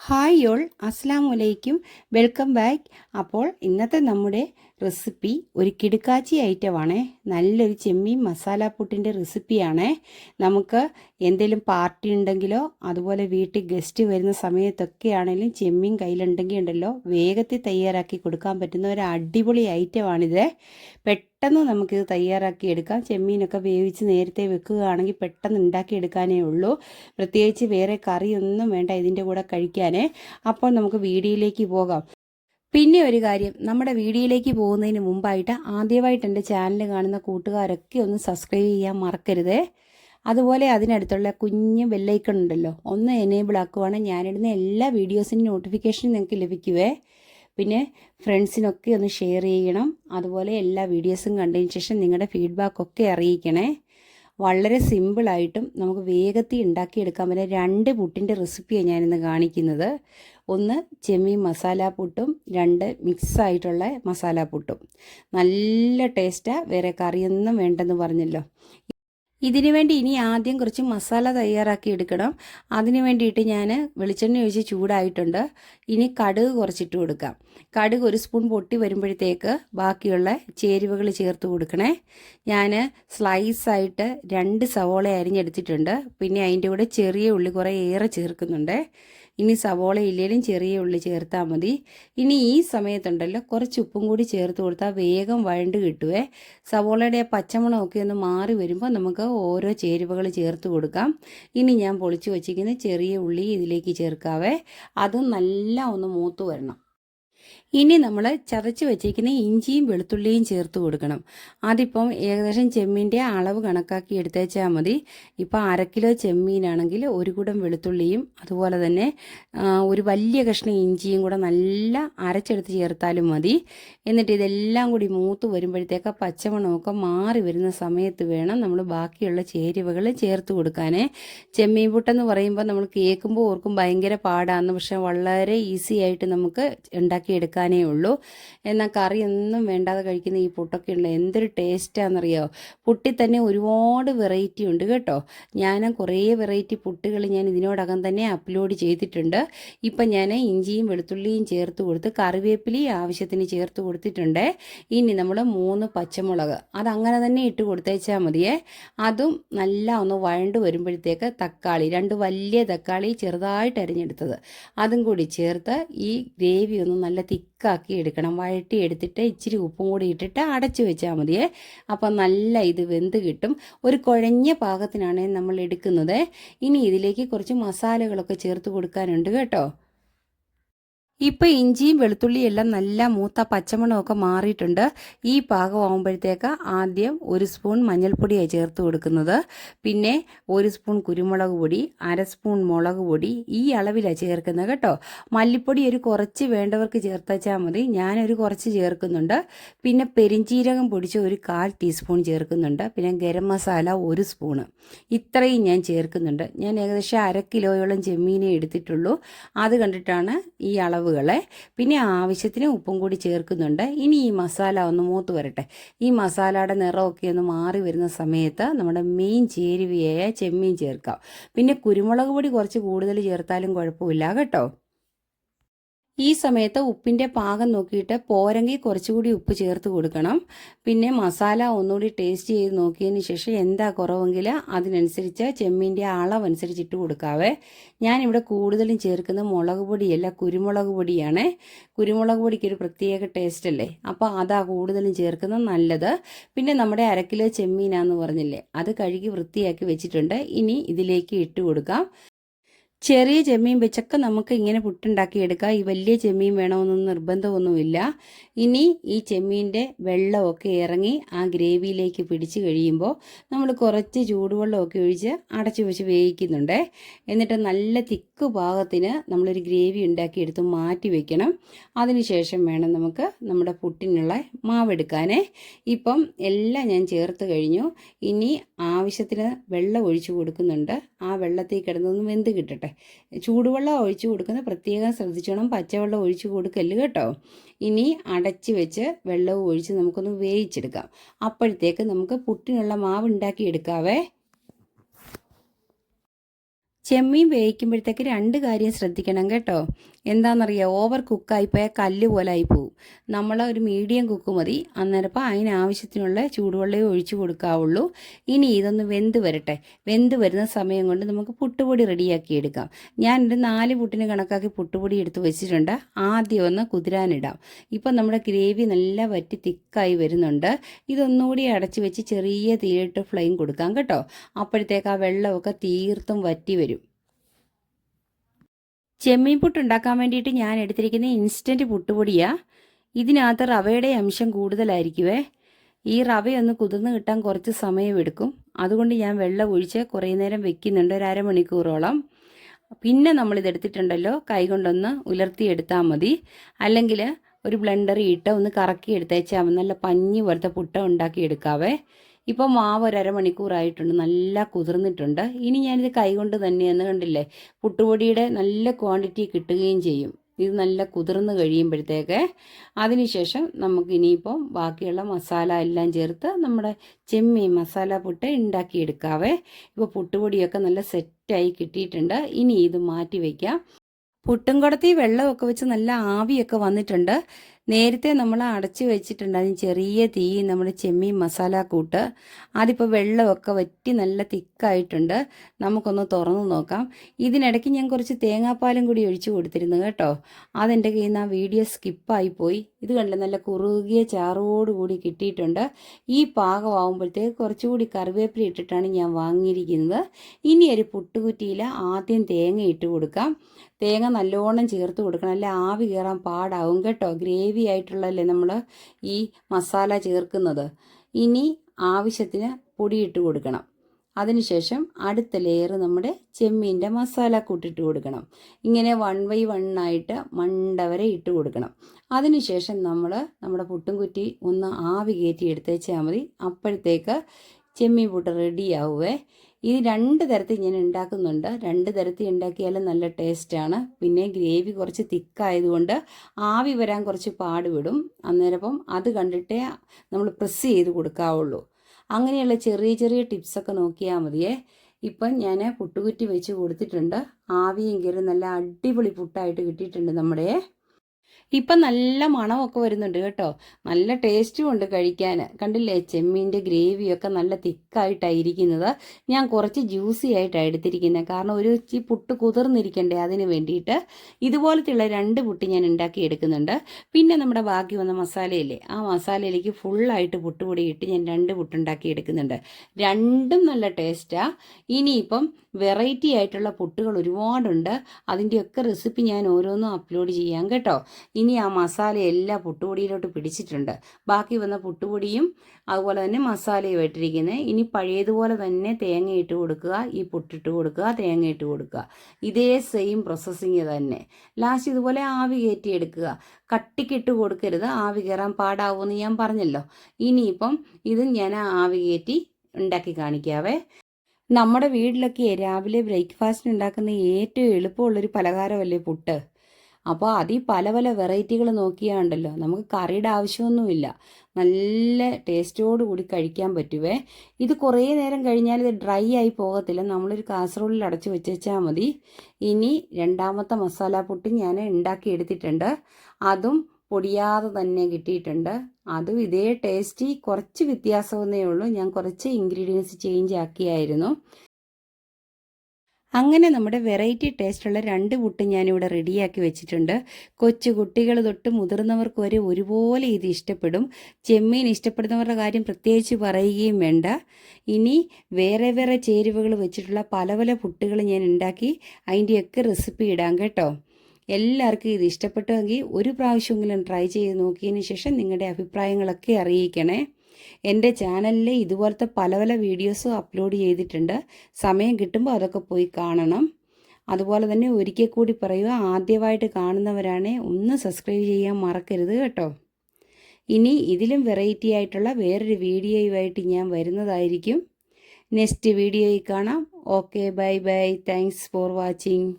Hi y'all അസ്സാം വലൈക്കും welcome back. അപ്പോൾ ഇന്നത്തെ നമ്മുടെ റെസിപ്പി ഒരു കിടുക്കാച്ചി ഐറ്റമാണേ. നല്ലൊരു ചെമ്മീൻ മസാല പുട്ടിന്റെ റെസിപ്പിയാണേ. നമുക്ക് എന്തെങ്കിലും പാർട്ടി ഉണ്ടെങ്കിലോ അതുപോലെ വീട്ടിൽ ഗസ്റ്റ് വരുന്ന സമയത്തൊക്കെ ആണെങ്കിലും ചെമ്മീൻ കയ്യിലുണ്ടെങ്കിൽ ഉണ്ടല്ലോ വേഗത്തിൽ തയ്യാറാക്കി കൊടുക്കാൻ പറ്റുന്ന ഒരു അടിപൊളി ഐറ്റമാണിത്. പെട്ടെന്ന് നമുക്കിത് തയ്യാറാക്കി എടുക്കാം. ചെമ്മീനൊക്കെ വേവിച്ച് നേരത്തെ വെക്കുകയാണെങ്കിൽ പെട്ടെന്ന് ഉണ്ടാക്കിയെടുക്കാനേ ഉള്ളൂ. പ്രത്യേകിച്ച് വേറെ കറിയൊന്നും വേണ്ട ഇതിന്റെ കൂടെ കഴിക്കാനേ അപ്പോൾ നമുക്ക് വീഡിയോയിലേക്ക് പോകാം. പിന്നെ ഒരു കാര്യം നമ്മുടെ വീഡിയോയിലേക്ക് പോകുന്നതിന് മുമ്പായിട്ട് ആദ്യമായിട്ട് എന്റെ ചാനൽ കാണുന്ന കൂട്ടുകാരൊക്കെ ഒന്ന് സബ്സ്ക്രൈബ് ചെയ്യാൻ മറക്കരുതേ. അതുപോലെ അതിനടുത്തുള്ള കുഞ്ഞ് ബെല്ലൈക്കൺ ഉണ്ടല്ലോ ഒന്ന് എനേബിൾ ആക്കുവാണെങ്കിൽ ഞാനിടുന്ന എല്ലാ വീഡിയോസിന്റെ നോട്ടിഫിക്കേഷൻ നിങ്ങൾക്ക് ലഭിക്കുവേ. പിന്നെ ഫ്രണ്ട്സിനൊക്കെ ഒന്ന് ഷെയർ ചെയ്യണം. അതുപോലെ എല്ലാ വീഡിയോസും കണ്ടതിന് ശേഷം നിങ്ങളുടെ ഫീഡ്ബാക്കൊക്കെ അറിയിക്കണേ. വളരെ സിമ്പിളായിട്ടും നമുക്ക് വേഗത്തിൽ ഉണ്ടാക്കിയെടുക്കാൻ പറ്റുന്ന രണ്ട് പുട്ടിന്റെ റെസിപ്പിയാണ് ഞാനിന്ന് കാണിക്കുന്നത്. ഒന്ന് ചെമ്മീൻ മസാല പുട്ടും രണ്ട് മിക്സ് ആയിട്ടുള്ള മസാല പുട്ടും. നല്ല ടേസ്റ്റാണ് വേറെ കറിയൊന്നും വേണ്ടെന്ന് പറഞ്ഞല്ലോ. ഇതിനു വേണ്ടി ഇനി ആദ്യം കുറച്ച് മസാല തയ്യാറാക്കി എടുക്കണം. അതിനു വേണ്ടിയിട്ട് ഞാൻ വെളിച്ചെണ്ണ ഒഴിച്ച് ചൂടായിട്ടുണ്ട്. ഇനി കടുക് കുറച്ചിട്ട് കൊടുക്കാം. കടുക് ഒരു സ്പൂൺ പൊട്ടി വരുമ്പോഴത്തേക്ക് ബാക്കിയുള്ള ചേരുവകൾ ചേർത്ത് കൊടുക്കണേ. ഞാൻ സ്ലൈസായിട്ട് രണ്ട് സവോള അരിഞ്ഞെടുത്തിട്ടുണ്ട്. പിന്നെ അതിന്റെ കൂടെ ചെറിയ ഉള്ളി കുറേ ഏറെ ചേർക്കുന്നുണ്ട്. ഇനി സവോള ഇല്ലേലും ചെറിയ ഉള്ളി ചേർത്താൽ മതി. ഇനി ഈ സമയത്തുണ്ടല്ലോ കുറച്ച് ഉപ്പും കൂടി ചേർത്ത് കൊടുത്താൽ വേഗം വഴണ്ട് കിട്ടുവേ. സവോളയുടെ പച്ചമുളകൊക്കെ ഒന്ന് മാറി വരുമ്പോൾ നമുക്ക് ഓരോ ചേരുവകൾ ചേർത്ത് കൊടുക്കാം. ഇനി ഞാൻ പൊളിച്ചു വച്ചിരിക്കുന്ന ചെറിയ ഉള്ളി ഇതിലേക്ക് ചേർക്കാവേ. അതും നല്ല ഒന്ന് മൂത്ത് വരണം. ഇനി നമ്മൾ ചതച്ച് വെച്ചിരിക്കുന്ന ഇഞ്ചിയും വെളുത്തുള്ളിയും ചേർത്ത് കൊടുക്കണം. അതിപ്പം ഏകദേശം ചെമ്മീന്റെ അളവ് കണക്കാക്കി എടുത്തേച്ചാൽ മതി. ഇപ്പോൾ അര കിലോ ചെമ്മീനാണെങ്കിൽ ഒരു കുടം വെളുത്തുള്ളിയും അതുപോലെ തന്നെ ഒരു വലിയ കഷ്ണം ഇഞ്ചിയും കൂടെ നല്ല അരച്ചെടുത്ത് ചേർത്താലും മതി. എന്നിട്ട് ഇതെല്ലാം കൂടി മൂത്ത് വരുമ്പോഴത്തേക്ക് പച്ചമണമൊക്കെ മാറി വരുന്ന സമയത്ത് വേണം നമ്മൾ ബാക്കിയുള്ള ചേരുവകൾ ചേർത്ത് കൊടുക്കാനേ. ചെമ്മീൻ പുട്ടെന്ന് പറയുമ്പോൾ നമ്മൾ കേൾക്കുമ്പോൾ ഓർക്കും ഭയങ്കര പാടാന്ന് പക്ഷേ വളരെ ഈസി ആയിട്ട് നമുക്ക് ഉണ്ടാക്കിയെടുക്കാൻ എടുക്കാനേ ഉള്ളൂ. എന്നാൽ കറി ഒന്നും വേണ്ടാതെ കഴിക്കുന്ന ഈ പുട്ടൊക്കെ ഉണ്ട് എന്തൊരു ടേസ്റ്റാണെന്നറിയോ പുട്ടി തന്നെ ഒരുപാട് വെറൈറ്റി ഉണ്ട് കേട്ടോ. ഞാൻ കുറേ വെറൈറ്റി പുട്ടുകൾ ഞാൻ ഇതിനോടകം തന്നെ അപ്ലോഡ് ചെയ്തിട്ടുണ്ട്. ഇപ്പം ഞാൻ ഇഞ്ചിയും വെളുത്തുള്ളിയും ചേർത്ത് കൊടുത്ത് കറിവേപ്പിലയും ആവശ്യത്തിന് ചേർത്ത് കൊടുത്തിട്ടുണ്ട്. ഇനി നമ്മൾ മൂന്ന് പച്ചമുളക്. അതങ്ങനെ തന്നെ ഇട്ട് കൊടുത്തേച്ചാൽ മതിയേ. അതും നല്ല ഒന്ന് വഴണ്ട് വരുമ്പോഴത്തേക്ക് തക്കാളി രണ്ട് വലിയ തക്കാളി ചെറുതായിട്ട് അരിഞ്ഞെടുത്തത്. അതും കൂടി ചേർത്ത് ഈ ഗ്രേവി ഒന്ന് നല്ല തിക്ക് തിക്കാക്കി എടുക്കണം. വഴറ്റി എടുത്തിട്ട് ഇച്ചിരി ഉപ്പും കൂടി ഇട്ടിട്ട് അടച്ചു വെച്ചാൽ മതിയേ. അപ്പം നല്ല ഇത് വെന്ത് കിട്ടും. ഒരു കുഴഞ്ഞ പാകത്തിനാണ് നമ്മൾ എടുക്കുന്നത്. ഇനി ഇതിലേക്ക് കുറച്ച് മസാലകളൊക്കെ ചേർത്ത് കൊടുക്കാനുണ്ട് കേട്ടോ. ഇപ്പോൾ ഇഞ്ചിയും വെളുത്തുള്ളിയും എല്ലാം നല്ല മൂത്ത പച്ചമണമൊക്കെ മാറിയിട്ടുണ്ട്. ഈ പാകമാകുമ്പോഴത്തേക്ക് ആദ്യം ഒരു സ്പൂൺ മഞ്ഞൾപ്പൊടിയാണ് ചേർത്ത് കൊടുക്കുന്നത്. പിന്നെ ഒരു സ്പൂൺ കുരുമുളക് പൊടി അര സ്പൂൺ മുളക് പൊടി ഈ അളവിലാണ് ചേർക്കുന്നത് കേട്ടോ. മല്ലിപ്പൊടി ഒരു കുറച്ച് വേണ്ടവർക്ക് ചേർത്തച്ചാൽ മതി. ഞാനൊരു കുറച്ച് ചേർക്കുന്നുണ്ട്. പിന്നെ പെരിഞ്ചീരകം പൊടിച്ച് ഒരു കാൽ ടീസ്പൂൺ ചേർക്കുന്നുണ്ട്. പിന്നെ ഗരം മസാല ഒരു സ്പൂണ്. ഇത്രയും ഞാൻ ചേർക്കുന്നുണ്ട്. ഞാൻ ഏകദേശം അര കിലോയോളം ചെമ്മീനെ എടുത്തിട്ടുള്ളൂ. അത് കണ്ടിട്ടാണ് ഈ അളവ് അളവുകളെ പിന്നെ ആവശ്യത്തിന് ഉപ്പും കൂടി ചേർക്കുന്നുണ്ട്. ഇനി ഈ മസാല ഒന്ന് മൂത്ത് വരട്ടെ. ഈ മസാലയുടെ നിറമൊക്കെ ഒന്ന് മാറി വരുന്ന സമയത്ത് നമ്മുടെ മെയിൻ ചേരുവയായ ചെമ്മീൻ ചേർക്കാം. പിന്നെ കുരുമുളക് പൊടി കുറച്ച് കൂടുതൽ ചേർത്താലും കുഴപ്പമില്ല കേട്ടോ. ഈ സമയത്ത് ഉപ്പിന്റെ പാകം നോക്കിയിട്ട് പോരെങ്കിൽ കുറച്ചുകൂടി ഉപ്പ് ചേർത്ത് കൊടുക്കണം. പിന്നെ മസാല ഒന്നുകൂടി ടേസ്റ്റ് ചെയ്ത് നോക്കിയതിന് ശേഷം എന്താ കുറവെങ്കിൽ അതിനനുസരിച്ച് ചെമ്മീന്റെ അളവനുസരിച്ച് ഇട്ട് കൊടുക്കാവേ. ഞാനിവിടെ കൂടുതലും ചേർക്കുന്ന മുളക് പൊടിയല്ല കുരുമുളക് പൊടിയാണ്. കുരുമുളക് പൊടിക്ക് ഒരു പ്രത്യേക ടേസ്റ്റ് അല്ലേ? അപ്പോൾ അതാ കൂടുതലും ചേർക്കുന്നത് നല്ലത്. പിന്നെ നമ്മുടെ അരക്കിലോ ചെമ്മീനാന്ന് പറഞ്ഞില്ലേ? അത് കഴുകി വൃത്തിയാക്കി വെച്ചിട്ടുണ്ട്. ഇനി ഇതിലേക്ക് ഇട്ട് കൊടുക്കാം. ചെറിയ ചെമ്മീൻ വെച്ചൊക്കെ നമുക്ക് ഇങ്ങനെ പുട്ടുണ്ടാക്കി എടുക്കാം. ഈ വലിയ ചെമ്മീൻ വേണമെന്നൊന്നും നിർബന്ധമൊന്നുമില്ല. ഇനി ഈ ചെമ്മീന്റെ വെള്ളമൊക്കെ ഇറങ്ങി ആ ഗ്രേവിയിലേക്ക് പിടിച്ച് കഴിയുമ്പോൾ നമ്മൾ കുറച്ച് ചൂടുവെള്ളമൊക്കെ ഒഴിച്ച് അടച്ചു വെച്ച് വേവിക്കുന്നുണ്ട്. എന്നിട്ട് നല്ല തിക്ക് പാകത്തിന് നമ്മളൊരു ഗ്രേവി ഉണ്ടാക്കി എടുത്ത് മാറ്റി വെക്കണം. അതിനുശേഷം വേണം നമുക്ക് നമ്മുടെ പുട്ടിനുള്ള മാവെടുക്കാനേ ഇപ്പം എല്ലാം ഞാൻ ചേർത്ത് കഴിഞ്ഞു. ഇനി ആവശ്യത്തിന് വെള്ളം ഒഴിച്ചു കൊടുക്കുന്നുണ്ട്. ആ വെള്ളത്തിൽ കിടന്നൊന്ന് വെന്ത് കിട്ടട്ടെ. ചൂടുവെള്ളം ഒഴിച്ചു കൊടുക്കുന്നത് പ്രത്യേകം ശ്രദ്ധിച്ചോണം. പച്ചവെള്ളം ഒഴിച്ചു കൊടുക്കല്ല് കേട്ടോ. ഇനി അടച്ച് വെച്ച് വെള്ളവും ഒഴിച്ച് നമുക്കൊന്ന് വേവിച്ചെടുക്കാം. അപ്പോഴത്തേക്ക് നമുക്ക് പുട്ടിനുള്ള മാവ് ഉണ്ടാക്കി എടുക്കാവേ. ചെമ്മീൻ വേവിക്കുമ്പോഴത്തേക്ക് രണ്ട് കാര്യം ശ്രദ്ധിക്കണം കേട്ടോ. എന്താണെന്നറിയാം ഓവർ കുക്കായിപ്പോയാൽ കല്ല് പോലെ ആയി പോവും. നമ്മൾ ഒരു മീഡിയം കുക്ക് മതി. അന്നേരപ്പം അതിനാവശ്യത്തിനുള്ള ചൂടുവെള്ളമേ ഒഴിച്ചു കൊടുക്കാവുള്ളൂ. ഇനി ഇതൊന്ന് വെന്ത് വരട്ടെ. വെന്ത് വരുന്ന സമയം കൊണ്ട് നമുക്ക് പുട്ടുപൊടി റെഡിയാക്കി എടുക്കാം. ഞാൻ ഒരു നാല് പുട്ടിന് കണക്കാക്കി പുട്ടുപൊടി എടുത്ത് വെച്ചിട്ടുണ്ട്. ആദ്യം ഒന്ന് കുതിരാനിടാം. ഇപ്പം നമ്മുടെ ഗ്രേവി നല്ല വറ്റി തിക്കായി വരുന്നുണ്ട്. ഇതൊന്നുകൂടി അടച്ചു വെച്ച് ചെറിയ തീയിട്ട് ഫ്ലെയിം കൊടുക്കാം കേട്ടോ. അപ്പോഴത്തേക്ക് ആ വെള്ളമൊക്കെ തീർത്തും വറ്റി വരും. ചെമ്മീൻ പുട്ട് ഉണ്ടാക്കാൻ വേണ്ടിയിട്ട് ഞാൻ എടുത്തിരിക്കുന്ന ഇൻസ്റ്റന്റ് പുട്ടുപൊടിയാണ് ഇതിനകത്ത് റവയുടെ അംശം കൂടുതലായിരിക്കുവേ. ഈ റവയൊന്ന് കുതിർന്ന് കിട്ടാൻ കുറച്ച് സമയമെടുക്കും അതുകൊണ്ട് ഞാൻ വെള്ളം ഒഴിച്ച് കുറേ നേരം വെക്കുന്നുണ്ട് ഒരു അരമണിക്കൂറോളം. പിന്നെ നമ്മളിതെടുത്തിട്ടുണ്ടല്ലോ കൈകൊണ്ടൊന്ന് ഉലർത്തിയെടുത്താൽ മതി. അല്ലെങ്കിൽ ഒരു ബ്ലെൻഡർ ഇട്ട് ഒന്ന് കറക്കി എടുത്തേച്ചാൽ നല്ല പഞ്ഞി പോലത്തെ പുട്ട ഉണ്ടാക്കി എടുക്കാവേ. ഇപ്പം മാവ് ഒരു അരമണിക്കൂറായിട്ടുണ്ട് നല്ല കുതിർന്നിട്ടുണ്ട്. ഇനി ഞാനിത് കൈകൊണ്ട് തന്നെ എന്ന് കണ്ടില്ലേ പുട്ടുപൊടിയുടെ നല്ല ക്വാണ്ടിറ്റി കിട്ടുകയും ചെയ്യും. ഇത് നല്ല കുതിർന്ന് കഴിയുമ്പോഴത്തേക്ക് അതിനുശേഷം നമുക്ക് ഇനിയിപ്പം ബാക്കിയുള്ള മസാല എല്ലാം ചേർത്ത് നമ്മുടെ ചെമ്മീൻ മസാല പുട്ട് ഉണ്ടാക്കിയെടുക്കാവേ. ഇപ്പോൾ പുട്ടുപൊടിയൊക്കെ നല്ല സെറ്റായി കിട്ടിയിട്ടുണ്ട്. ഇനി ഇത് മാറ്റി വയ്ക്കാം. പുട്ടും കുടത്തി വെള്ളമൊക്കെ വെച്ച് നല്ല ആവിയൊക്കെ വന്നിട്ടുണ്ട്. നേരത്തെ നമ്മൾ അടച്ച് വെച്ചിട്ടുണ്ടായിരുന്നു ചെറിയ തീ നമ്മുടെ ചെമ്മീൻ മസാല കൂട്ട് അതിപ്പോൾ വെള്ളമൊക്കെ വറ്റി നല്ല തിക്കായിട്ടുണ്ട്. നമുക്കൊന്ന് തുറന്ന് നോക്കാം. ഇതിനിടയ്ക്ക് ഞാൻ കുറച്ച് തേങ്ങാപ്പാലും കൂടി ഒഴിച്ചു കൊടുത്തിരുന്നു കേട്ടോ. അതെന്റെ കയ്യിൽ നിന്ന് ആ വീഡിയോ സ്കിപ്പായി പോയി. ഇത് കണ്ട് നല്ല കുറുകിയ ചാറോടുകൂടി കിട്ടിയിട്ടുണ്ട്. ഈ പാകമാകുമ്പോഴത്തേക്ക് കുറച്ചുകൂടി കറിവേപ്പില ഇട്ടിട്ടാണ് ഞാൻ വാങ്ങിയിരിക്കുന്നത്. ഇനി ഒരു പുട്ടുകുറ്റിയിൽ ആദ്യം തേങ്ങ ഇട്ട് കൊടുക്കാം. തേങ്ങ നല്ലോണം ചേർത്ത് കൊടുക്കണം. അല്ലെ ആവി കയറാൻ പാടാവും കേട്ടോ. ഗ്രേവി ആയിട്ടുള്ളല്ലേ നമ്മൾ ഈ മസാല ചേർക്കുന്നത്. ഇനി ആവശ്യത്തിന് പൊടിയിട്ട് കൊടുക്കണം. അതിനുശേഷം അടുത്ത ലെയർ നമ്മുടെ ചെമ്മീന്റെ മസാല കൂട്ടിട്ട് കൊടുക്കണം. ഇങ്ങനെ വൺ ബൈ വൺ ആയിട്ട് മണ്ട വരെ ഇട്ട് കൊടുക്കണം. അതിനുശേഷം നമ്മൾ നമ്മുടെ പുട്ടും കുറ്റി ഒന്ന് ആവി കയറ്റി എടുത്തേച്ചാൽ മതി. അപ്പോഴത്തേക്ക് ചെമ്മീൻ പുട്ട് റെഡിയാവുവേ ഇത് രണ്ട് തരത്തിൽ ഞാൻ ഉണ്ടാക്കുന്നുണ്ട്. രണ്ട് തരത്തിൽ ഉണ്ടാക്കിയാലും നല്ല ടേസ്റ്റാണ് പിന്നെ ഗ്രേവി കുറച്ച് തിക്കായതുകൊണ്ട് ആവി വരാൻ കുറച്ച് പാടുവിടും അന്നേരപ്പം അത് കണ്ടിട്ടേ നമ്മൾ പ്രസ് ചെയ്ത് കൊടുക്കാവുള്ളൂ. അങ്ങനെയുള്ള ചെറിയ ചെറിയ ടിപ്സൊക്കെ നോക്കിയാൽ മതിയേ. ഇപ്പം ഞാൻ പുട്ടുകുറ്റി വെച്ച് കൊടുത്തിട്ടുണ്ട്. ആവിയും കയറി നല്ല അടിപൊളി പുട്ടായിട്ട് കിട്ടിയിട്ടുണ്ട് നമ്മുടെ ഇപ്പം നല്ല മണമൊക്കെ വരുന്നുണ്ട് കേട്ടോ. നല്ല ടേസ്റ്റും ഉണ്ട് കഴിക്കാൻ. കണ്ടില്ലേ? ചെമ്മീന്റെ ഗ്രേവിയൊക്കെ നല്ല തിക്കായിട്ടായിരിക്കുന്നത്. ഞാൻ കുറച്ച് ജ്യൂസി ആയിട്ടാണ് എടുത്തിരിക്കുന്നത് കാരണം ഒരു ചി പുട്ട് കുതിർന്നിരിക്കണ്ടേ അതിന് വേണ്ടിയിട്ട്. ഇതുപോലത്തെയുള്ള രണ്ട് പുട്ട് ഞാൻ ഉണ്ടാക്കി എടുക്കുന്നുണ്ട്. പിന്നെ നമ്മുടെ ബാക്കി വന്ന മസാലയില്ലേ? ആ മസാലയിലേക്ക് ഫുള്ളായിട്ട് പുട്ടുപൊടി ഇട്ട് ഞാൻ രണ്ട് പുട്ടുണ്ടാക്കി എടുക്കുന്നുണ്ട്. രണ്ടും നല്ല ടേസ്റ്റാണ് ഇനിയിപ്പം വെറൈറ്റി ആയിട്ടുള്ള പുട്ടുകൾ ഒരുപാടുണ്ട്. അതിന്റെയൊക്കെ റെസിപ്പി ഞാൻ ഓരോന്നും അപ്ലോഡ് ചെയ്യാം കേട്ടോ. ഇനി ആ മസാല എല്ലാം പുട്ടുപൊടിയിലോട്ട് പിടിച്ചിട്ടുണ്ട്. ബാക്കി വന്ന പുട്ടുപൊടിയും അതുപോലെ തന്നെ മസാലയും ഇട്ടിരിക്കുന്നത്. ഇനി പഴയതുപോലെ തന്നെ തേങ്ങ ഇട്ട് കൊടുക്കുക. ഈ പുട്ടിട്ട് കൊടുക്കുക തേങ്ങ ഇട്ട് കൊടുക്കുക. ഇതേ സെയിം പ്രോസസ്സിങ് തന്നെ. ലാസ്റ്റ് ഇതുപോലെ ആവി കയറ്റി എടുക്കുക കട്ടിക്കിട്ട് കൊടുക്കരുത്. ആവി കയറാൻ പാടാവുമെന്ന് ഞാൻ പറഞ്ഞല്ലോ. ഇനിയിപ്പം ഇത് ഞാൻ ആവി കയറ്റി ഉണ്ടാക്കി കാണിക്കാവേ. നമ്മുടെ വീട്ടിലൊക്കെ രാവിലെ ബ്രേക്ക്ഫാസ്റ്റ് ഉണ്ടാക്കുന്ന ഏറ്റവും എളുപ്പമുള്ളൊരു പലഹാരമല്ലേ പുട്ട്? അപ്പോൾ അതിൽ പല പല വെറൈറ്റികൾ നോക്കിയാണ്ടല്ലോ നമുക്ക് കറിയുടെ ആവശ്യമൊന്നുമില്ല. നല്ല ടേസ്റ്റോട് കൂടി കഴിക്കാൻ പറ്റുവേ. ഇത് കുറേ നേരം കഴിഞ്ഞാൽ ഇത് ഡ്രൈ ആയി പോകത്തില്ല. നമ്മളൊരു കാസറോളിൽ അടച്ചു വെച്ചാൽ മതി. ഇനി രണ്ടാമത്തെ മസാല പൊട്ടി ഞാൻ ഉണ്ടാക്കിയെടുത്തിട്ടുണ്ട് അതും പൊടിയാതെ തന്നെ കിട്ടിയിട്ടുണ്ട്. അതും ഇതേ ടേസ്റ്റി കുറച്ച് വ്യത്യാസമെന്നേ ഉള്ളൂ. ഞാൻ കുറച്ച് ഇൻഗ്രീഡിയൻസ് ചേഞ്ച് ആക്കിയായിരുന്നു. അങ്ങനെ നമ്മുടെ വെറൈറ്റി ടേസ്റ്റുള്ള രണ്ട് പുട്ട് ഞാനിവിടെ റെഡിയാക്കി വെച്ചിട്ടുണ്ട്. കൊച്ചു കുട്ടികൾ തൊട്ട് മുതിർന്നവർക്ക് വരെ ഒരുപോലെ ഇത് ഇഷ്ടപ്പെടും. ചെമ്മീൻ ഇഷ്ടപ്പെടുന്നവരുടെ കാര്യം പ്രത്യേകിച്ച് പറയുകയും വേണ്ട. ഇനി വേറെ വേറെ ചേരുവകൾ വെച്ചിട്ടുള്ള പല പല പുട്ടുകൾ ഞാൻ ഉണ്ടാക്കി അതിന്റെയൊക്കെ റെസിപ്പി ഇടാം കേട്ടോ. എല്ലാവർക്കും ഇത് ഇഷ്ടപ്പെട്ടെങ്കിൽ ഒരു പ്രാവശ്യമെങ്കിലും ട്രൈ ചെയ്ത് നോക്കിയതിന് ശേഷം നിങ്ങളുടെ അഭിപ്രായങ്ങളൊക്കെ അറിയിക്കണേ. എന്റെ ചാനലിൽ ഇതുപോലത്തെ പല പല വീഡിയോസും അപ്ലോഡ് ചെയ്തിട്ടുണ്ട്. സമയം കിട്ടുമ്പോൾ അതൊക്കെ പോയി കാണണം. അതുപോലെ തന്നെ ഒരിക്കൽ കൂടി പറയുക ആദ്യമായിട്ട് കാണുന്നവരാണെ ഒന്ന് സബ്സ്ക്രൈബ് ചെയ്യാൻ മറക്കരുത് കേട്ടോ. ഇനി ഇതിലും വെറൈറ്റി ആയിട്ടുള്ള വേറൊരു വീഡിയോയുമായിട്ട് ഞാൻ വരുന്നതായിരിക്കും. നെക്സ്റ്റ് വീഡിയോയിൽ കാണാം. Okay bye bye thanks for watching